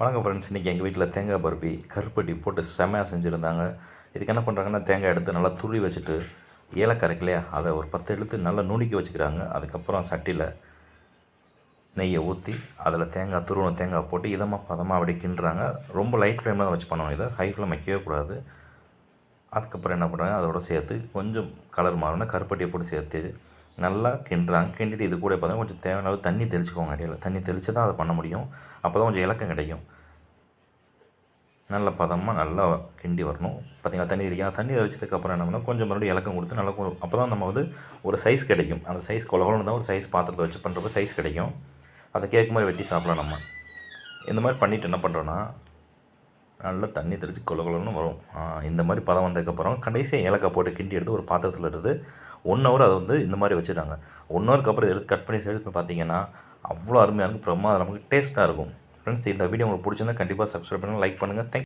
வணக்கம் ஃப்ரெண்ட்ஸ் இன்றைக்கி எங்கள் வீட்டில் தேங்காய் பருப்பி கருப்பட்டி போட்டு செமையாக செஞ்சுருந்தாங்க. இதுக்கு என்ன பண்ணுறாங்கன்னா தேங்காய் எடுத்து நல்லா துருவி வச்சுட்டு ஏலக்காய் இருக்கு இல்லையா அதை ஒரு பத்து எடுத்து நல்லா நுணுக்கி வச்சுக்கிறாங்க. அதுக்கப்புறம் சட்டியில் நெய்யை ஊற்றி அதில் தேங்காய் துருவணும் தேங்காய் போட்டு இதமாக பதமாக அப்படி கிண்டுறாங்க. ரொம்ப லைட் ஃப்ளேமில் தான் வச்சு பண்ணணும் இதை. ஹை ஃப்ளேம் வைக்கவே கூடாது. அதுக்கப்புறம் என்ன பண்ணுறாங்க அதோட சேர்த்து கொஞ்சம் கலர் மாறினா கருப்பட்டியை போட்டு சேர்த்து நல்லா கிண்டுறாங்க கிண்டிட்டு இது கூட பார்த்தா கொஞ்சம் தேவையான அளவு தண்ணி தெளிச்சுக்கோங்க இடையில தண்ணி தெளித்து தான் அதை பண்ண முடியும். அப்போ தான் கொஞ்சம் இலக்கம் கிடைக்கும். நல்ல பதமாக நல்லா கிண்டி வரணும். பார்த்தீங்கன்னா தண்ணி தெளிக்கணும் தண்ணி தெளிச்சதுக்கப்புறம் என்ன பண்ணணும் கொஞ்சம் மறுபடியும் இலக்கம் கொடுத்து நல்லா அப்போ தான் நம்ம வந்து ஒரு சைஸ் கிடைக்கும். அந்த சைஸ் குலகுலன்னு தான் ஒரு சைஸ் பாத்திரத்தை வச்சு பண்ணுறப்ப சைஸ் கிடைக்கும். அதை கேட்கும் மாதிரி வெட்டி சாப்பிடலாம் நம்ம. இந்த மாதிரி பண்ணிவிட்டு என்ன பண்ணுறோன்னா நல்லா தண்ணி தெளித்து கொல கொலன்னு வரும். இந்த மாதிரி பதம் வந்ததுக்கப்புறம் கடைசியாக ஏலக்காய் போட்டு கிண்டி எடுத்து ஒரு பாத்திரத்தில் இருந்து ஒன் ஹவர் அதை வந்து இந்த மாதிரி வச்சுட்டாங்க ஒன் ஹவருக்கு அப்புறம் எடுத்து கட் பண்ணி சேர்த்து பார்த்தீங்கன்னா அவ்வளோ அருமையாக இருக்கும். பிரமாதம் நமக்கு டேஸ்ட்டாக இருக்கும். ஃப்ரெண்ட்ஸ் இந்த வீடியோ உங்களுக்கு பிடிச்சிருந்தா கண்டிப்பாக சப்ஸ்கிரைப் பண்ணுங்கள் லைக் பண்ணுங்கள் தேங்க்